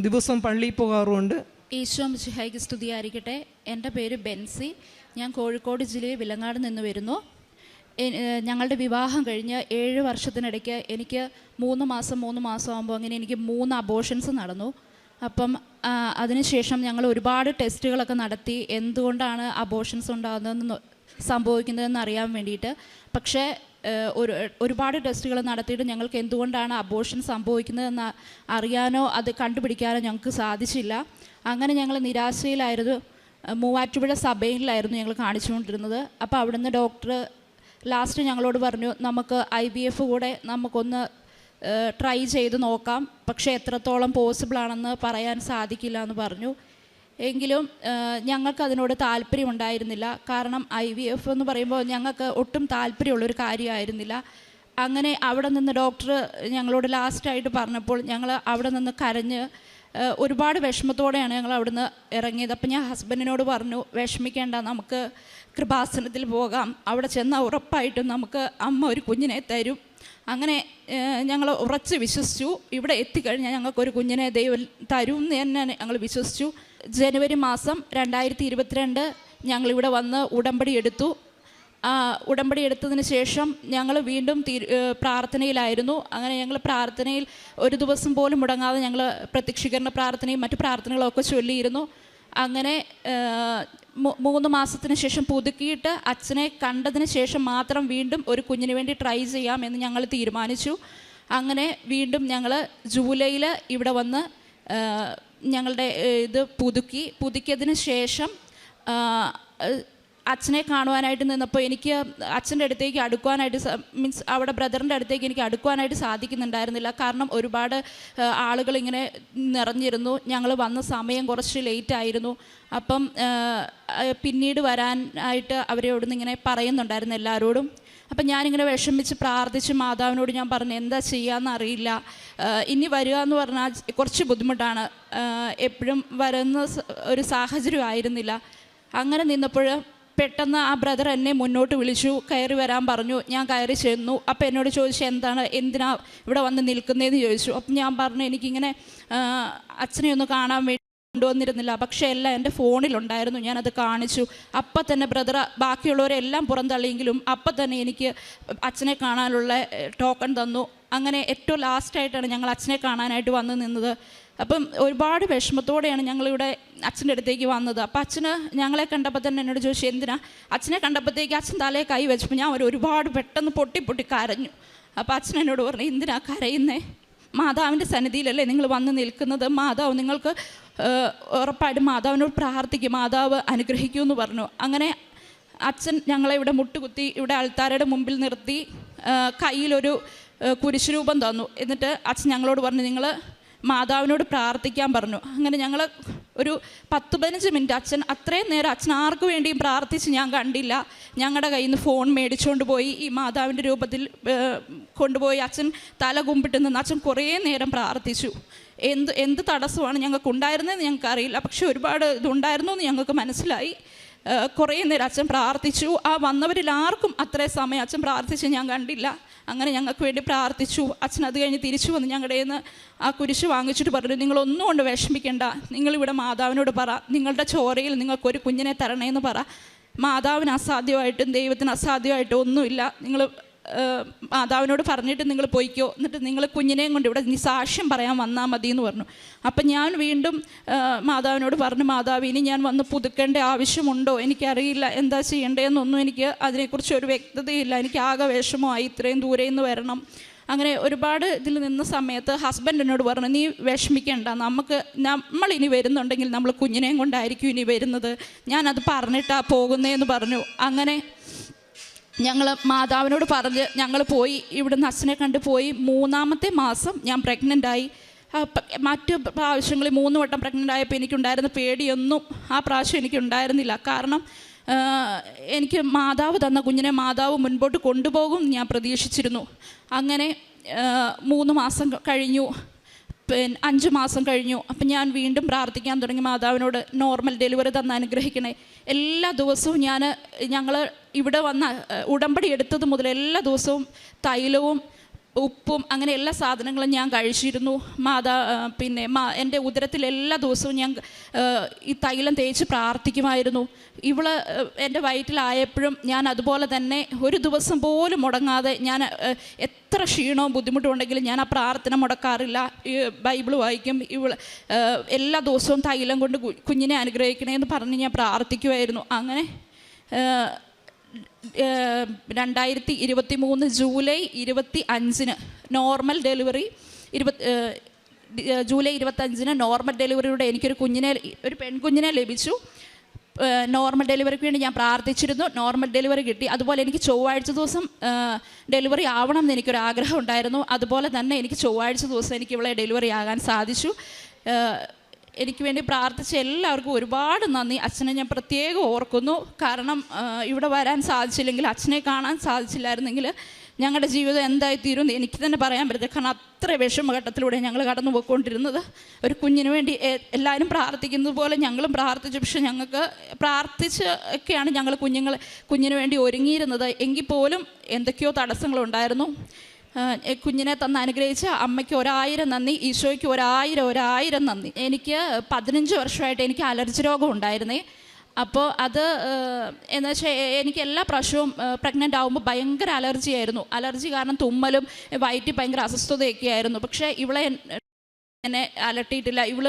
ദിവസവും പള്ളിയിൽ പോകാറുമുണ്ട്. ഈശോ സ്തുതി സ്തുതിയായിരിക്കട്ടെ. എന്റെ പേര് ബെൻസി. ഞാൻ കോഴിക്കോട് ജില്ലയിൽ വിലങ്ങാട് നിന്ന് വരുന്നു. ഞങ്ങളുടെ വിവാഹം കഴിഞ്ഞ് ഏഴ് വർഷത്തിനിടയ്ക്ക് എനിക്ക് മൂന്ന് മാസം മൂന്ന് മാസം ആകുമ്പോൾ അങ്ങനെ എനിക്ക് മൂന്ന് അബോഷൻസ് നടന്നു. അപ്പം അതിനുശേഷം ഞങ്ങൾ ഒരുപാട് ടെസ്റ്റുകളൊക്കെ നടത്തി എന്തുകൊണ്ടാണ് അബോഷൻസ് ഉണ്ടാകുന്നതെന്ന് സംഭവിക്കുന്നതെന്ന് അറിയാൻ വേണ്ടിയിട്ട്. പക്ഷേ ഒരു ഒരുപാട് ടെസ്റ്റുകൾ നടത്തിയിട്ട് ഞങ്ങൾക്ക് എന്തുകൊണ്ടാണ് അബോഷൻ സംഭവിക്കുന്നതെന്ന് അറിയാനോ അത് കണ്ടുപിടിക്കാനോ ഞങ്ങൾക്ക് സാധിച്ചില്ല. അങ്ങനെ ഞങ്ങൾ നിരാശയിലായിരുന്നു. മൂവാറ്റുപുഴ സഭയിലായിരുന്നു ഞങ്ങൾ കാണിച്ചുകൊണ്ടിരുന്നത്. അപ്പോൾ അവിടുന്ന് ഡോക്ടർ ലാസ്റ്റ് ഞങ്ങളോട് പറഞ്ഞു നമുക്ക് ഐ ബി എഫ് കൂടെ നമുക്കൊന്ന് ട്രൈ ചെയ്ത് നോക്കാം. പക്ഷേ എത്രത്തോളം പോസിബിൾ ആണെന്ന് പറയാൻ സാധിക്കില്ല എന്ന് പറഞ്ഞു. എങ്കിലും ഞങ്ങൾക്ക് അതിനോട് താല്പര്യമുണ്ടായിരുന്നില്ല. കാരണം ഐ വി എഫ് എന്ന് പറയുമ്പോൾ ഞങ്ങൾക്ക് ഒട്ടും താല്പര്യമുള്ളൊരു കാര്യമായിരുന്നില്ല. അങ്ങനെ അവിടെ നിന്ന് ഡോക്ടർ ഞങ്ങളോട് ലാസ്റ്റായിട്ട് പറഞ്ഞപ്പോൾ ഞങ്ങൾ അവിടെ നിന്ന് കരഞ്ഞ് ഒരുപാട് വിഷമത്തോടെയാണ് ഞങ്ങൾ അവിടുന്ന് ഇറങ്ങിയത്. അപ്പം ഞാൻ ഹസ്ബൻഡിനോട് പറഞ്ഞു വിഷമിക്കേണ്ട നമുക്ക് കൃപാസനത്തിൽ പോകാം. അവിടെ ചെന്നാൽ ഉറപ്പായിട്ടും നമുക്ക് അമ്മ ഒരു കുഞ്ഞിനെ തരും. അങ്ങനെ ഞങ്ങൾ ഉറച്ച് വിശ്വസിച്ചു. ഇവിടെ എത്തിക്കഴിഞ്ഞാൽ ഞങ്ങൾക്കൊരു കുഞ്ഞിനെ ദൈവം തരും എന്ന് തന്നെ ഞങ്ങൾ വിശ്വസിച്ചു. ജനുവരി മാസം രണ്ടായിരത്തി ഇരുപത്തിരണ്ട് ഞങ്ങളിവിടെ വന്ന് ഉടമ്പടി എടുത്തു. ഉടമ്പടി എടുത്തതിന് ശേഷം ഞങ്ങൾ വീണ്ടും പ്രാർത്ഥനയിലായിരുന്നു. അങ്ങനെ ഞങ്ങൾ പ്രാർത്ഥനയിൽ ഒരു ദിവസം പോലും മുടങ്ങാതെ ഞങ്ങൾ പ്രത്യക്ഷീകരണ പ്രാർത്ഥനയും മറ്റു പ്രാർത്ഥനകളൊക്കെ ചൊല്ലിയിരുന്നു. അങ്ങനെ മൂന്ന് മാസത്തിന് ശേഷം പുതുക്കിയിട്ട് അച്ഛനെ കണ്ടതിന് ശേഷം മാത്രം വീണ്ടും ഒരു കുഞ്ഞിന് വേണ്ടി ട്രൈ ചെയ്യാം എന്ന് ഞങ്ങൾ തീരുമാനിച്ചു. അങ്ങനെ വീണ്ടും ഞങ്ങൾ ജൂലൈയിൽ ഇവിടെ വന്ന് ഞങ്ങളുടെ ഇത് പുതുക്കി പുതുക്കിയതിന് ശേഷം അച്ഛനെ കാണുവാനായിട്ട് നിന്നപ്പോൾ എനിക്ക് അച്ഛന്റെ അടുത്തേക്ക് അടുക്കുവാനായിട്ട് മീൻസ് അവിടെ ബ്രദറിന്റെ അടുത്തേക്ക് എനിക്ക് അടുക്കുവാനായിട്ട് സാധിക്കുന്നുണ്ടായിരുന്നില്ല. കാരണം ഒരുപാട് ആളുകൾ ഇങ്ങനെ നിറഞ്ഞിരുന്നു. ഞങ്ങൾ വന്ന സമയം കുറച്ച് ലേറ്റ് ആയിരുന്നു. അപ്പം പിന്നീട് വരാനായിട്ട് അവരെ അവിടുന്ന് ഇങ്ങനെ പറയുന്നുണ്ടായിരുന്നു എല്ലാവരോടും. അപ്പം ഞാനിങ്ങനെ വിഷമിച്ച് പ്രാർത്ഥിച്ച് മാതാവിനോട് ഞാൻ പറഞ്ഞു എന്താ ചെയ്യാന്ന് അറിയില്ല. ഇനി വരിക എന്ന് പറഞ്ഞാൽ കുറച്ച് ബുദ്ധിമുട്ടാണ്. എപ്പോഴും വരുന്ന ഒരു സാഹചര്യം ആയിരുന്നില്ല. അങ്ങനെ നിന്നപ്പോൾ പെട്ടെന്ന് ആ ബ്രദർ എന്നെ മുന്നോട്ട് വിളിച്ചു കയറി വരാൻ പറഞ്ഞു. ഞാൻ കയറി ചെന്നു. അപ്പം എന്നോട് ചോദിച്ചു എന്താണ് എന്തിനാ ഇവിടെ വന്ന് നിൽക്കുന്നതെന്ന് ചോദിച്ചു. അപ്പം ഞാൻ പറഞ്ഞു എനിക്കിങ്ങനെ അച്ഛനെ ഒന്ന് കാണാൻ വേണ്ടി കൊണ്ടുവന്നിരുന്നില്ല. പക്ഷേ എല്ലാം എന്റെ ഫോണിലുണ്ടായിരുന്നു. ഞാനത് കാണിച്ചു. അപ്പം തന്നെ ബ്രദർ ബാക്കിയുള്ളവരെല്ലാം പുറന്തള്ളിയെങ്കിലും അപ്പം തന്നെ എനിക്ക് അച്ഛനെ കാണാനുള്ള ടോക്കൺ തന്നു. അങ്ങനെ ഏറ്റവും ലാസ്റ്റായിട്ടാണ് ഞങ്ങൾ അച്ഛനെ കാണാനായിട്ട് വന്ന് നിന്നത്. അപ്പം ഒരുപാട് വിഷമത്തോടെയാണ് ഞങ്ങളിവിടെ അച്ഛന്റെ അടുത്തേക്ക് വന്നത്. അപ്പം അച്ഛന് ഞങ്ങളെ കണ്ടപ്പോൾ തന്നെ എന്നോട് ചോദിച്ചു എന്തിനാ? അച്ഛനെ കണ്ടപ്പോഴത്തേക്ക് അച്ഛൻ തലയെ കൈ വെച്ചപ്പോൾ ഞാൻ ഒരു ഒരുപാട് പെട്ടെന്ന് പൊട്ടി പൊട്ടി കരഞ്ഞു. അപ്പോൾ അച്ഛൻ എന്നോട് പറഞ്ഞു എന്തിനാ കരയുന്നേ? മാതാവിന്റെ സന്നിധിയിലല്ലേ നിങ്ങൾ വന്ന് നിൽക്കുന്നത്? മാതാവ് നിങ്ങൾക്ക് ഉറപ്പായിട്ട് മാതാവിനോട് പ്രാർത്ഥിക്കും. മാതാവ് അനുഗ്രഹിക്കൂ എന്ന് പറഞ്ഞു. അങ്ങനെ അച്ഛൻ ഞങ്ങളെ ഇവിടെ മുട്ടുകുത്തി ഇവിടെ അൾത്താരയുടെ മുമ്പിൽ നിർത്തി കയ്യിലൊരു കുരിശുരൂപം തന്നു. എന്നിട്ട് അച്ഛൻ ഞങ്ങളോട് പറഞ്ഞു നിങ്ങൾ മാതാവിനോട് പ്രാർത്ഥിക്കാൻ പറഞ്ഞു. അങ്ങനെ ഞങ്ങൾ ഒരു പത്ത് പതിനഞ്ച് മിനിറ്റ് അച്ഛൻ അത്രയും നേരം അച്ഛൻ ആർക്ക് വേണ്ടിയും പ്രാർത്ഥിച്ച് ഞാൻ കണ്ടില്ല. ഞങ്ങളുടെ കയ്യിൽ നിന്ന് ഫോൺ മേടിച്ചുകൊണ്ട് പോയി. ഈ മാതാവിന്റെ രൂപത്തിൽ കൊണ്ടുപോയി അച്ഛൻ തല കുമ്പിട്ട് നിന്ന് അച്ഛൻ കുറേ നേരം പ്രാർത്ഥിച്ചു. എന്ത് എന്ത് തടസ്സമാണ് ഞങ്ങൾക്ക് ഉണ്ടായിരുന്നതെന്ന് ഞങ്ങൾക്ക് അറിയില്ല പക്ഷെ ഒരുപാട് ഇതുണ്ടായിരുന്നു എന്ന് ഞങ്ങൾക്ക് മനസ്സിലായി. കുറേ നേരം അച്ഛൻ പ്രാർത്ഥിച്ചു. ആ വന്നവരിൽ ആർക്കും അത്രയും സമയം അച്ഛൻ പ്രാർത്ഥിച്ച് ഞാൻ കണ്ടില്ല. അങ്ങനെ ഞങ്ങൾക്ക് വേണ്ടി പ്രാർത്ഥിച്ചു. അച്ഛൻ അത് കഴിഞ്ഞ് തിരിച്ചു വന്ന് ഞങ്ങളുടെ നിന്ന് ആ കുരിശ് വാങ്ങിച്ചിട്ട് പറഞ്ഞു നിങ്ങളൊന്നും കൊണ്ട് വിഷമിക്കേണ്ട. നിങ്ങളിവിടെ മാതാവിനോട് പറ. നിങ്ങളുടെ ചോരയിൽ നിങ്ങൾക്കൊരു കുഞ്ഞിനെ തരണേന്ന് പറ. മാതാവിന് അസാധ്യമായിട്ടും ദൈവത്തിന് അസാധ്യമായിട്ടും ഒന്നുമില്ല. നിങ്ങൾ മാതാവിനോട് പറഞ്ഞിട്ട് നിങ്ങൾ പോയിക്കോ. എന്നിട്ട് നിങ്ങൾ കുഞ്ഞിനെയും കൊണ്ട് ഇവിടെ നീ സാക്ഷ്യം പറയാൻ വന്നാൽ മതി എന്ന് പറഞ്ഞു. അപ്പം ഞാൻ വീണ്ടും മാതാവിനോട് പറഞ്ഞു മാതാവ് ഇനി ഞാൻ വന്ന് പുതുക്കേണ്ട ആവശ്യമുണ്ടോ? എനിക്കറിയില്ല എന്താ ചെയ്യേണ്ടതെന്നൊന്നും എനിക്ക് അതിനെക്കുറിച്ച് ഒരു വ്യക്തതയില്ല. എനിക്ക് ആകെ വിഷമമായി ഇത്രയും ദൂരെ നിന്ന് വരണം. അങ്ങനെ ഒരുപാട് ഇതിൽ നിന്ന സമയത്ത് ഹസ്ബൻഡ് എന്നോട് പറഞ്ഞു നീ വിഷമിക്കേണ്ട. നമുക്ക് നമ്മൾ ഇനി വരുന്നുണ്ടെങ്കിൽ നമ്മൾ കുഞ്ഞിനെയും കൊണ്ടായിരിക്കും ഇനി വരുന്നത്. ഞാനത് പറഞ്ഞിട്ടാണ് പോകുന്നതെന്ന് പറഞ്ഞു. അങ്ങനെ ഞങ്ങൾ മാതാവിനോട് പറഞ്ഞ് ഞങ്ങൾ പോയി ഇവിടുന്ന് അച്ഛനെ കണ്ട് പോയി. മൂന്നാമത്തെ മാസം ഞാൻ പ്രഗ്നന്റ് ആയി. മറ്റു പ- മറ്റ് പ്രാവശ്യങ്ങളിൽ മൂന്ന് വട്ടം പ്രഗ്നന്റ് ആയപ്പോൾ എനിക്കുണ്ടായിരുന്ന പേടിയൊന്നും ആ പ്രാവശ്യം എനിക്കുണ്ടായിരുന്നില്ല. കാരണം എനിക്ക് മാതാവ് തന്ന കുഞ്ഞിനെ മാതാവ് മുൻപോട്ട് കൊണ്ടുപോകും ഞാൻ പ്രതീക്ഷിച്ചിരുന്നു. അങ്ങനെ മൂന്ന് മാസം കഴിഞ്ഞു. പിന്നെ അഞ്ച് മാസം കഴിഞ്ഞു. അപ്പം ഞാൻ വീണ്ടും പ്രാർത്ഥിക്കാൻ തുടങ്ങി. മാതാവിനോട് നോർമൽ ഡെലിവറി തന്ന് അനുഗ്രഹിക്കണേ. എല്ലാ ദിവസവും ഞാൻ ഞങ്ങൾ ഇവിടെ വന്ന ഉടമ്പടി എടുത്തത് മുതൽ എല്ലാ ദിവസവും തൈലവും ഉപ്പും അങ്ങനെ എല്ലാ സാധനങ്ങളും ഞാൻ കഴിച്ചിരുന്നു. മാതാ പിന്നെ മാ എന്റെ ഉദരത്തിൽ എല്ലാ ദിവസവും ഞാൻ ഈ തൈലം തേച്ച് പ്രാർത്ഥിക്കുമായിരുന്നു. ഇവൾ എന്റെ വയറ്റിലായപ്പോഴും ഞാൻ അതുപോലെ തന്നെ ഒരു ദിവസം പോലും മുടങ്ങാതെ ഞാൻ എത്ര ക്ഷീണവും ബുദ്ധിമുട്ടും ഉണ്ടെങ്കിലും ഞാൻ ആ പ്രാർത്ഥന മുടക്കാറില്ല. ഈ ബൈബിൾ വായിക്കും ഇവൾ എല്ലാ ദിവസവും തൈലം കൊണ്ട് കുഞ്ഞിനെ അനുഗ്രഹിക്കണേ എന്ന് പറഞ്ഞ് ഞാൻ പ്രാർത്ഥിക്കുമായിരുന്നു അങ്ങനെ രണ്ടായിരത്തി ഇരുപത്തി മൂന്ന് ജൂലൈ ഇരുപത്തി അഞ്ചിന് നോർമൽ ഡെലിവറി ഇരുപത്തി ജൂലൈ ഇരുപത്തഞ്ചിന് നോർമൽ ഡെലിവറിയുടെ എനിക്കൊരു കുഞ്ഞിനെ ഒരു പെൺകുഞ്ഞിനെ ലഭിച്ചു. നോർമൽ ഡെലിവറിക്ക് വേണ്ടി ഞാൻ പ്രാർത്ഥിച്ചിരുന്നു. നോർമൽ ഡെലിവറി കിട്ടി. അതുപോലെ എനിക്ക് ചൊവ്വാഴ്ച ദിവസം ഡെലിവറി ആവണം എന്ന് എനിക്കൊരു ആഗ്രഹം ഉണ്ടായിരുന്നു. അതുപോലെ തന്നെ എനിക്ക് ചൊവ്വാഴ്ച ദിവസം എനിക്ക് ഇവിടെ ഡെലിവറി ആകാൻ സാധിച്ചു. എനിക്ക് വേണ്ടി പ്രാർത്ഥിച്ച എല്ലാവർക്കും ഒരുപാട് നന്ദി. അച്ഛനെ ഞാൻ പ്രത്യേകം ഓർക്കുന്നു. കാരണം ഇവിടെ വരാൻ സാധിച്ചില്ലെങ്കിൽ അച്ഛനെ കാണാൻ സാധിച്ചില്ലായിരുന്നെങ്കിൽ ഞങ്ങളുടെ ജീവിതം എന്തായിത്തീരും എന്ന് എനിക്ക് തന്നെ പറയാൻ പറ്റില്ല കാരണം അത്ര വിഷമഘട്ടത്തിലൂടെ ഞങ്ങൾ കടന്നു പോയിക്കൊണ്ടിരുന്നത്. ഒരു കുഞ്ഞിന് വേണ്ടി എല്ലാവരും പ്രാർത്ഥിക്കുന്നത് പോലെ ഞങ്ങളും പ്രാർത്ഥിച്ചു. പക്ഷെ ഞങ്ങൾക്ക് പ്രാർത്ഥിച്ച് ഒക്കെയാണ് ഞങ്ങൾ കുഞ്ഞുങ്ങൾ കുഞ്ഞിന് വേണ്ടി ഒരുങ്ങിയിരുന്നത്. എങ്കിൽ പോലും എന്തൊക്കെയോ തടസ്സങ്ങളുണ്ടായിരുന്നു. കുഞ്ഞിനെ തന്ന് അനുഗ്രഹിച്ച അമ്മയ്ക്ക് ഒരായിരം നന്ദി ഈശോയ്ക്ക് ഒരായിരം ഒരായിരം നന്ദി. എനിക്ക് പതിനഞ്ച് വർഷമായിട്ട് എനിക്ക് അലർജി രോഗം ഉണ്ടായിരുന്നേ. അപ്പോൾ അത് എന്താ വെച്ചാൽ എനിക്ക് എല്ലാ പ്രാവശ്യവും പ്രഗ്നന്റ് ആകുമ്പോൾ ഭയങ്കര അലർജി ആയിരുന്നു. അലർജി കാരണം തുമ്മലും വയറ്റിൽ ഭയങ്കര അസ്വസ്ഥതയൊക്കെ ആയിരുന്നു. പക്ഷേ ഇവളെ എന്നെ അലട്ടിയിട്ടില്ല. ഇവൾ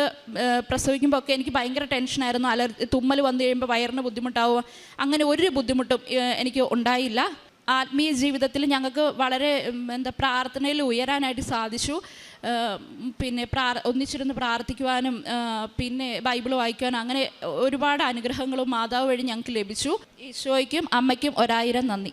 പ്രസവിക്കുമ്പോൾ ഒക്കെ എനിക്ക് ഭയങ്കര ടെൻഷനായിരുന്നു അലർ തുമ്മൽ വന്നു കഴിയുമ്പോൾ വയറിന് ബുദ്ധിമുട്ടാവുക അങ്ങനെ ഒരു ബുദ്ധിമുട്ടും എനിക്ക് ഉണ്ടായില്ല. ആത്മീയ ജീവിതത്തിൽ ഞങ്ങൾക്ക് വളരെ എന്താ പ്രാർത്ഥനയിൽ ഉയരാനായിട്ട് സാധിച്ചു. പിന്നെ പ്രാർ ഒന്നിച്ചിരുന്ന് പ്രാർത്ഥിക്കുവാനും പിന്നെ ബൈബിൾ വായിക്കുവാനും അങ്ങനെ ഒരുപാട് അനുഗ്രഹങ്ങളും മാതാവ് വഴി ഞങ്ങൾക്ക് ലഭിച്ചു. ഈശോയ്ക്കും അമ്മയ്ക്കും ഒരായിരം നന്ദി.